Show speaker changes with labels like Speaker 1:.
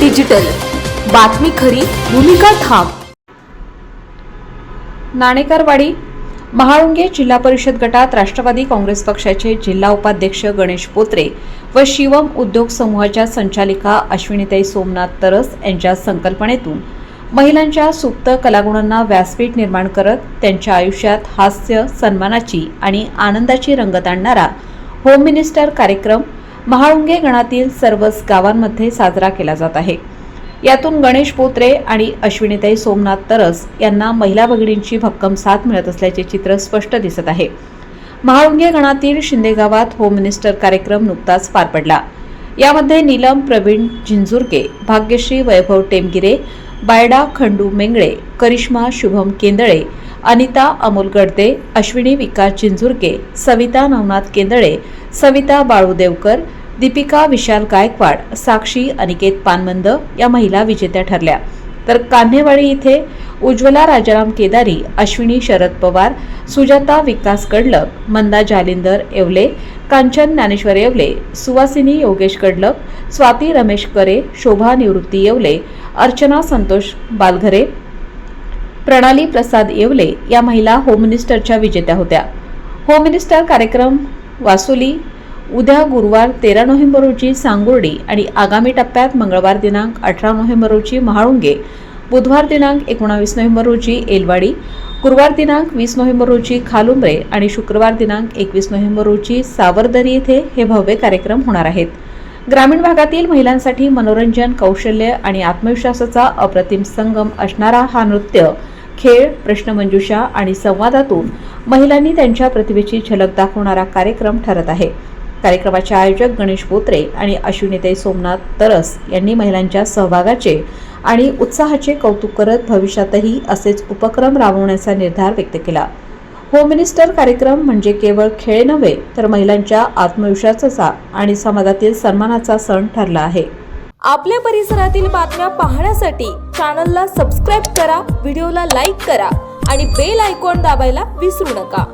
Speaker 1: Digital. बातमी खरी भूमिका ठाम.
Speaker 2: नाणेकरवाडी महाळुंगे जिल्हा परिषद गटात राष्ट्रवादी काँग्रेस पक्षाचे जिल्हा उपाध्यक्ष गणेश पोत्रे व शिवम उद्योग समूहाच्या संचालिका अश्विनीताई सोमनाथ तरस यांच्या संकल्पनेतून महिलांच्या सुप्त कलागुणांना व्यासपीठ निर्माण करत त्यांच्या आयुष्यात हास्य सन्मानाची आणि आनंदाची रंगत आणणारा होम मिनिस्टर कार्यक्रम महाळुंगे गणातील सर्वच गावांमध्ये साजरा केला जात आहे. यातून गणेश पोत्रे आणि अश्विनीताई सोमनाथ तरस यांना महिला भगिनींची भक्कम साथ मिळत असल्याचे चित्र स्पष्ट दिसत आहे. महाळुंगे गणातील शिंदे गावात होम मिनिस्टर कार्यक्रम नुकताच पार पडला. यामध्ये नीलम प्रवीण झिंजुरके भाग्यश्री वैभव टेमगिरे बायडा खंडू मेंगळे करिश्मा शुभम केंदळे अनिता अमोल गडदे अश्विनी विकास चिंचुरके सविता नवनाथ केंदळे सविता बाळू देवकर दीपिका विशाल गायकवाड साक्षी अनिकेत पानमंद या महिला विजेत्या ठरल्या. तर कान्हेवाडी इथे उज्ज्वला राजाराम केदारी अश्विनी शरद पवार सुजाता विकास कडलक मंदा जालिंदर येवले कांचन ज्ञानेश्वर येवले सुवासिनी योगेश कडलक स्वाती रमेश करे शोभा निवृत्ती येवले अर्चना संतोष बालघरे प्रणाली प्रसाद येवले या महिला होम मिनिस्टरच्या विजेत्या होत्या. होम मिनिस्टर कार्यक्रम वासुली उद्या गुरुवार तेरा नोव्हेंबर रोजी सांगुर्डी आणि आगामी टप्प्यात मंगळवार दिनांक अठरा नोव्हेंबर रोजी महाळुंगे बुधवार दिनांक एकोणावीस नोव्हेंबर रोजी एलवाडी गुरुवार दिनांक वीस नोव्हेंबर रोजी खालुंबरे आणि शुक्रवार दिनांक एकवीस नोव्हेंबर रोजी सावरदरी येथे हे भव्य कार्यक्रम होणार आहेत. ग्रामीण भागातील महिलांसाठी मनोरंजन कौशल्य आणि आत्मविश्वासाचा अप्रतिम संगम असणारा हा नृत्य खेळ प्रश्नमंजुषा आणि संवादातून महिलांनी त्यांच्या प्रतिभेची झलक दाखवणारा कार्यक्रम ठरत आहे. कार्यक्रमाचे आयोजक गणेश पोत्रे आणि अश्विनीताई सोमनाथ तरस यांनी महिलांच्या सहभागाचे आणि उत्साहाचे कौतुक करत भविष्यातही असेच उपक्रम राबवण्याचा निर्धार व्यक्त केला. होम मिनिस्टर कार्यक्रम म्हणजे केवळ खेळ नव्हे तर महिलांच्या आत्मविश्वासाचा आणि समाजातील सन्मानाचा सण ठरला आहे.
Speaker 1: आपल्या परिसरातील बातम्या पाहण्यासाठी चॅनलला सबस्क्राईब करा व्हिडिओला लाईक करा आणि बेल आयकॉन दाबायला विसरू नका.